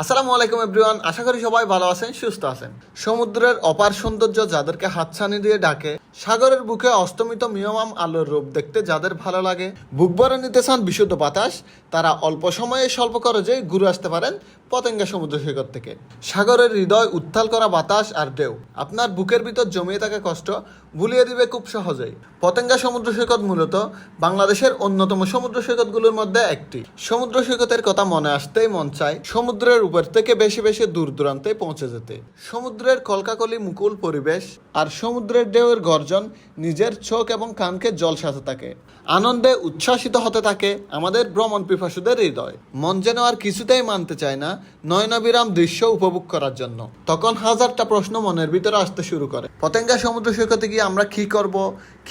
আসসালামু আলাইকুম এভরিওয়ান, আশা করি সবাই ভালো আছেন, সুস্থ আছেন। সমুদ্রের অপার সৌন্দর্য যাদেরকে হাতছানি দিয়ে ডাকে, সাগরের বুকে অস্তমিত মিয়মাম আলোর রূপ দেখতে যাদের ভালো লাগে। বুক ভরে নিতে চান বিশুদ্ধ বাতাস, তারা অল্প সময়ে স্বল্প খরচে ঘুরে আসতে পারেন পতেঙ্গা সমুদ্র সৈকত থেকে। সাগরের হৃদয় উত্তাল করা বাতাস আর ঢেউ, আপনার বুকের ভিতর জমিয়ে থাকা কষ্ট ভুলিয়ে দিবে খুব সহজেই। পতেঙ্গা সমুদ্র সৈকত মূলত বাংলাদেশের অন্যতম সমুদ্র সৈকতগুলোর মধ্যে একটি। সমুদ্র সৈকতের কথা মনে আসতেই মন চায় সমুদ্রের উপর থেকে বেশি বেশি দূর দূরান্তে পৌঁছে যেতে। সমুদ্রের কলকাকলি মুকুল পরিবেশ আর সমুদ্রের ঢেউয়ের গর্জন নিজের চোখ এবং কানকে জল সাথে থাকে। আনন্দে উচ্ছ্বাসিত হতে থাকে আমাদের ভ্রমণ পিপাসুদের হৃদয়। মন যেন আর কিছুতেই মানতে চায় না নয়নাবিরাম দৃশ্য উপভোগ করার জন্য। তখন হাজারটা প্রশ্ন মনের ভিতরে আসতে শুরু করে। পতেঙ্গা সমুদ্র সৈকতে গিয়ে আমরা কি করব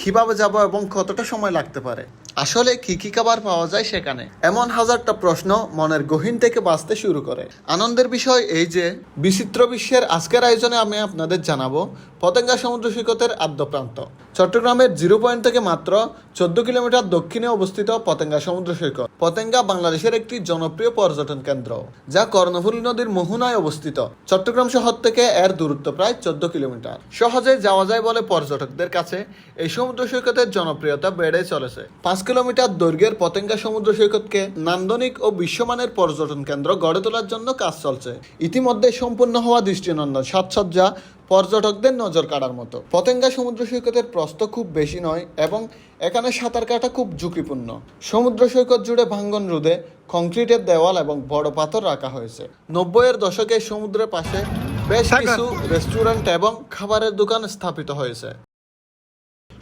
কীভাবে যাব এবং কতটা সময় লাগতে পারে? আসলে কি কি খাবার পাওয়া যায় সেখানে? এমন হাজারটা প্রশ্ন মনের গহীন থেকে বাঁচতে শুরু করে। আনন্দের বিষয় এই যে, বিচিত্র বিশ্বের আজকের আয়োজনে আমি আপনাদের জানাব পতেঙ্গা সমুদ্র সৈকতের আদ্যপ্রান্ত। চট্টগ্রামের জিরো পয়েন্ট থেকে মাত্র চোদ্দ কিলোমিটার দক্ষিণে অবস্থিত পতেঙ্গা সমুদ্র সৈকত। পতেঙ্গা বাংলাদেশের একটি জনপ্রিয় পর্যটন কেন্দ্র, যা কর্ণফুলী নদীর মোহনায় অবস্থিত। চট্টগ্রাম শহর থেকে এর দূরত্ব প্রায় চোদ্দ কিলোমিটার। সহজে যাওয়া যায় বলে পর্যটকদের কাছে এই সমুদ্র সৈকতের জনপ্রিয়তা বেড়ে চলেছে। পাঁচ কিলোমিটার দৈর্ঘ্যের পতেঙ্গা সমুদ্র সৈকতকে নান্দনিক ও বিশ্বমানের পর্যটন কেন্দ্র গড়ে তোলার জন্য কাজ চলছে। ইতিমধ্যে সম্পূর্ণ হওয়া দৃষ্টিনন্দন সাজসজ্জা পর্যটকদের নজর কাড়ার মতো। পতেঙ্গা সমুদ্র সৈকতের প্রস্থ খুব বেশি নয় এবং এখানে সাঁতার কাটা খুব ঝুঁকিপূর্ণ। সমুদ্র সৈকত জুড়ে ভাঙ্গন রোধে কংক্রিটের দেওয়াল এবং বড় পাথর রাখা হয়েছে। নব্বইয়ের দশকে সমুদ্রের পাশে বেশ কিছু রেস্টুরেন্ট এবং খাবারের দোকান স্থাপিত হয়েছে।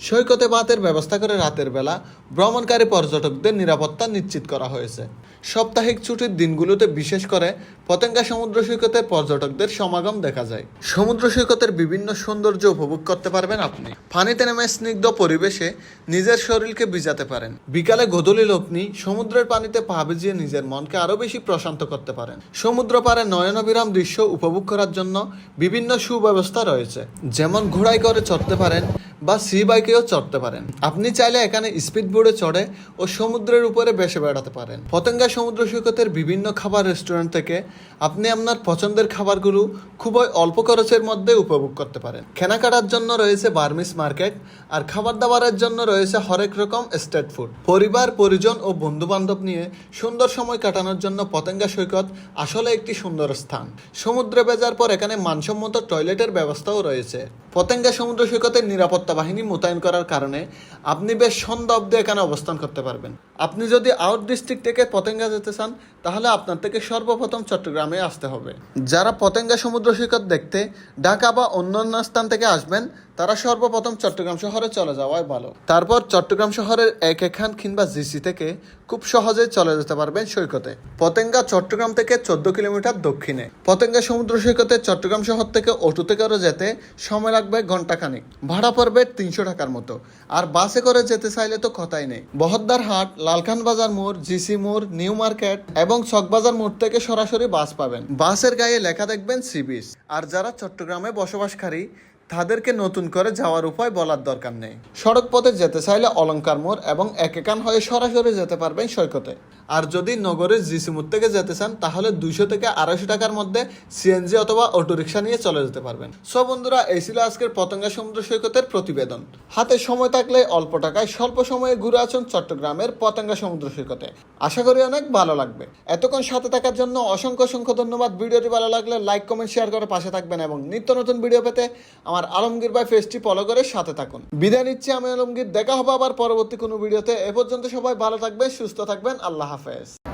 সৈকতে বাতের ব্যবস্থা করে রাতের বেলা ভ্রমণকারী পর্যটকদের নিরাপত্তা নিশ্চিত করা হয়েছে। সাপ্তাহিক ছুটির দিনগুলোতে বিশেষ করে পতেঙ্গা সমুদ্র সৈকতের পর্যটকদের সমাগম দেখা যায়। সমুদ্র সৈকতের বিভিন্ন সৌন্দর্য উপভোগ করতে পারবেন আপনি। পানিতে নেমে স্নিগ্ধ পরিবেশে নিজের শরীরকে ভিজাতে পারেন। বিকালে গধূলি লগ্নি সমুদ্রের পানিতে পা ভিজিয়ে নিজের মনকে আরও বেশি প্রশান্ত করতে পারেন। সমুদ্র পারে নয়নবিরাম দৃশ্য উপভোগ করার জন্য বিভিন্ন সুব্যবস্থা রয়েছে। যেমন ঘোড়ায় করে চড়তে পারেন বা সি বাইকেও চড়তে পারেন। আপনি চাইলে এখানে স্পিড বোর্ডে চড়ে ও সমুদ্রের উপরে বেসে বেড়াতে পারেন। পতেঙ্গা সমুদ্র সৈকতের বিভিন্ন খাবার রেস্টুরেন্ট থেকে আপনি আপনার পছন্দের খাবারগুলো খুবই অল্প খরচের মধ্যে উপভোগ করতে পারেন। কেনাকাটার জন্য রয়েছে বার্মিস মার্কেট আর খাবার দাবারের জন্য রয়েছে হরেক রকম স্টেট ফুড পরিবার, পরিজন ও বন্ধু বান্ধব নিয়ে সুন্দর সময় কাটানোর জন্য পতেঙ্গা সৈকত আসলে একটি সুন্দর স্থান। সমুদ্রে বেজার পর এখানে মানসম্মত টয়লেটের ব্যবস্থাও রয়েছে। পতেঙ্গা সমুদ্র সৈকতের নিরাপত্তা বাহিনী মোতায়েন করার কারণে আপনি বেশ সন্ধ্যা অব্দি এখানে অবস্থান করতে পারবেন। আপনি যদি আউট ডিস্ট্রিক্ট থেকে পতেঙ্গা যেতে চান, তাহলে আপনার থেকে সর্বপ্রথম চট্টগ্রামে আসতে হবে। যারা পতেঙ্গা সমুদ্র সৈকত দেখতে, ঢাকা বা অন্যান্য স্থান থেকে আসবেন তারা সর্বপ্রথম চট্টগ্রাম শহরে চলে যাওয়াই ভালো। তারপর চট্টগ্রাম শহরের এক এখান কিংবা জিসি থেকে খুব সহজে চলে যেতে পারবেন সৈকতে। পতেঙ্গা চট্টগ্রাম থেকে চোদ্দ কিলোমিটার দক্ষিণে। পতেঙ্গা সমুদ্র সৈকতে চট্টগ্রাম শহর থেকে অটোতে করে যেতে সময় লাগবে ঘন্টাখানিক ভাড়া পড়বে তিনশো টাকার মতো। আর বাসে করে যেতে চাইলে তো কথাই নেই। বহদ্দার হাট, লালখান বাজার মোড়, জিসি মোড়, নিউ মার্কেট এবং চকবাজার মোড় থেকে সরাসরি বাস পাবেন। বাসের গায়ে লেখা দেখবেন সি বিচ। আর যারা চট্টগ্রামে বসবাসকারী তাদেরকে নতুন করে যাওয়ার উপায় বলার দরকার নেই। সড়ক পথে যেতে চাইলে অলঙ্কার মোড় এবং একেকান হয়ে সরাসরি যেতে পারবেন সৈকতে। আর যদি নগরের জিসিমুর থেকে যেতে চান, তাহলে দুইশো থেকে আড়াইশো টাকার মধ্যে সিএনজি অথবা অটোরিকশা নিয়ে চলে যেতে পারবেন। সো বন্ধুরা, এই ছিল আজকের পতঙ্গা সমুদ্র সৈকতের প্রতিবেদন। হাতে সময় থাকলে অল্প টাকায় স্বল্প সময়ে ঘুরে আসুন চট্টগ্রামের পতঙ্গা সমুদ্র সৈকতে। আশা করি অনেক ভালো লাগবে। এতক্ষণ সাথে থাকার জন্য অসংখ্য অসংখ্য ধন্যবাদ। ভিডিওটি ভালো লাগলে লাইক, কমেন্ট, শেয়ার করে পাশে থাকবেন এবং নিত্য নতুন ভিডিও পেতে আমার আলমগীর ভাই ফেসটি ফলো করে সাথে থাকুন। বিদায় নিচ্ছি, আমি আলমগীর। দেখা হবে আবার পরবর্তী কোনো ভিডিওতে। এ পর্যন্ত সবাই ভালো থাকবেন, সুস্থ থাকবেন। আল্লাহ office.